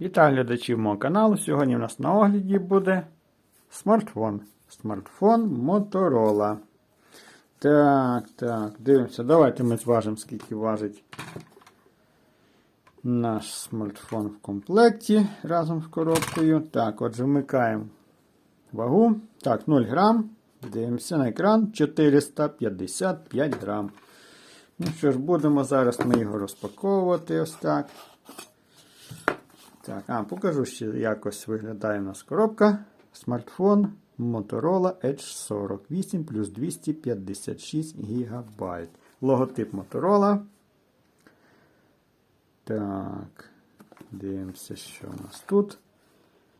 Вітаю глядачів мого каналу. Сьогодні у нас на огляді буде смартфон. Смартфон Motorola. Так, так, дивимося. Давайте ми зважимо, скільки важить наш смартфон в комплекті разом з коробкою. Так, отже, вмикаємо вагу. Так, 0 грам. Дивимося на екран 455 грам. Ну що ж, будемо зараз ми його розпаковувати ось так. Так, а, покажу ще якось виглядає у нас коробка. Смартфон Motorola Edge 48 плюс 256 ГБ. Логотип Motorola. Так, дивимося, що у нас тут.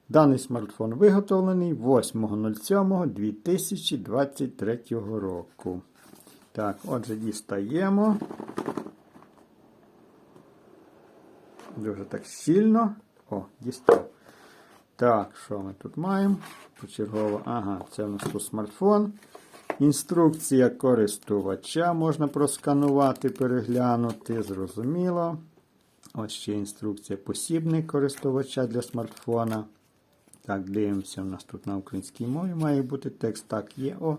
Даний смартфон виготовлений 8.07.2023 року. Так, отже, дістаємо. Дуже так щільно. О, дістав. Так, що ми тут маємо? Почергово. Ага, це у нас тут смартфон. Інструкція користувача можна просканувати, переглянути. Зрозуміло. Ось ще інструкція посібник користувача для смартфона. Так, дивимося, у нас тут на українській мові має бути текст. Так, є. О,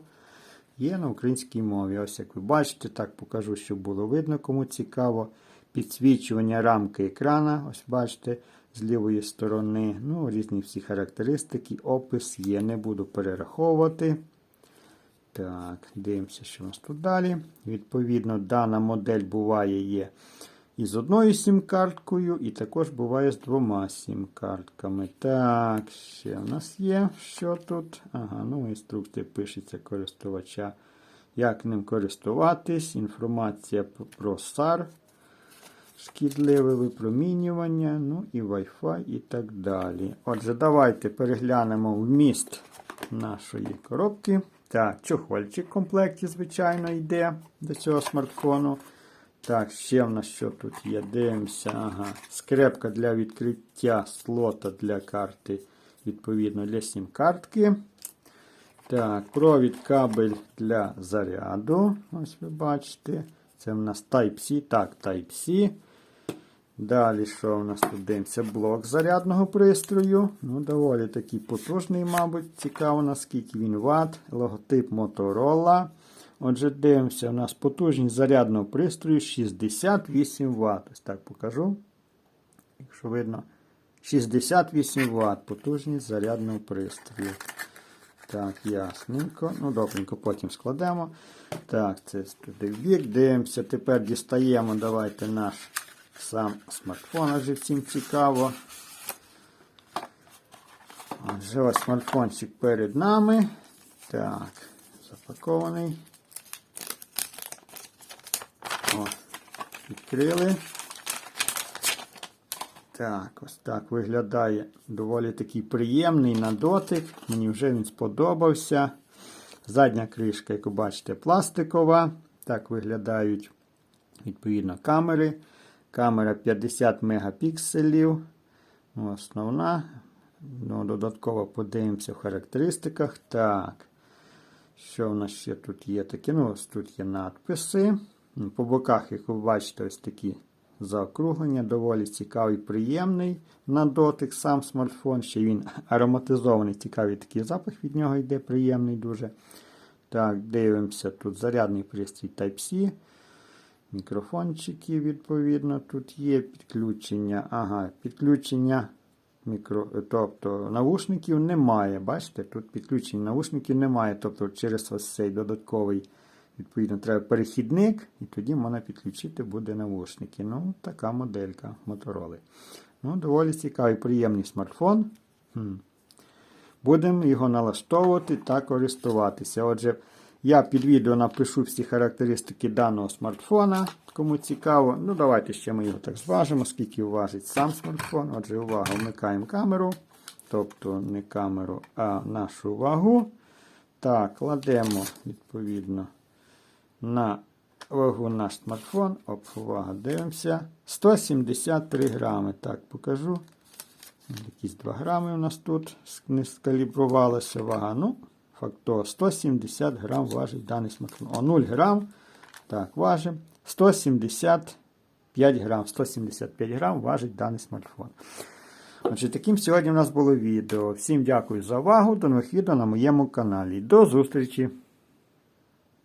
є на українській мові. Ось як ви бачите, так покажу, щоб було видно, кому цікаво. Підсвічування рамки екрана, ось бачите, з лівої сторони. Ну, різні всі характеристики, опис є. Не буду перераховувати. Так, дивимося, що у нас тут далі. Відповідно, дана модель буває є і з одною сім-карткою, і також буває з двома сім-картками. Так, ще у нас є. Що тут? Ага, ну, інструкція пишеться користувача. Як ним користуватись, інформація про SAR шкідливе випромінювання, ну і Wi-Fi і так далі. Отже, давайте переглянемо вміст нашої коробки. Так, чохольчик в комплекті, звичайно, йде до цього смартфону. Так, ще в нас що тут є? Дивимося. Ага. Скрепка для відкриття слота для карти, відповідно, для сім-картки. Так, провід кабель для заряду. Ось ви бачите. Це в нас Type-C. Так, Type-C. Далі, що у нас тут дивимося? Блок зарядного пристрою. Ну, доволі такий потужний, мабуть. Цікаво, наскільки він ватт. Логотип Motorola. Отже, дивимося, у нас потужність зарядного пристрою 68 Вт. Ось так покажу. Якщо видно, 68 Вт потужність зарядного пристрою. Так, ясненько. Ну, добренько, потім складемо. Так, це туди в бік. Дивимося. Тепер дістаємо. Давайте наш сам смартфон, адже всім цікаво. Отже, ось смартфончик перед нами. Так, запакований. О, відкрили. Так, ось так виглядає доволі такий приємний на дотик. Мені вже він сподобався. Задня кришка, як ви бачите, пластикова. Так виглядають відповідно камери. Камера 50 мегапікселів. Ну, Основна. Ну, Додатково подивимося в характеристиках. Так. Що в нас ще тут є? Такі, ну, ось тут є надписи. По боках, як ви бачите, ось такі заокруглення. Доволі цікавий, приємний на дотик сам смартфон. Ще він ароматизований, цікавий такий запах від нього йде, приємний дуже. Так, дивимося, тут зарядний пристрій Type-C. Мікрофончики, відповідно, тут є підключення. Ага, підключення мікро, тобто навушників немає. Бачите, тут підключення навушників немає. Тобто через ось цей додатковий, відповідно, треба перехідник, і тоді можна підключити буде навушники. Ну, така моделька Motorola. Ну, Доволі цікавий, приємний смартфон. Хм. Будемо його налаштовувати та користуватися. Отже, я під відео напишу всі характеристики даного смартфона. Кому цікаво, ну давайте ще ми його так зважимо, скільки важить сам смартфон. Отже, увага, вмикаємо камеру. Тобто не камеру, а нашу вагу. Так, кладемо, відповідно, на вагу наш смартфон. Оп, увага, дивимося. 173 грами. Так, покажу. Якісь 2 грами у нас тут не скалібрувалася вага. Ну, Факто 170 грам важить даний смартфон. О, 0 грам. Так, важимо. 175 грам. 175 грам важить даний смартфон. Отже, таким сьогодні у нас було відео. Всім дякую за увагу. До нових відео на моєму каналі. До зустрічі!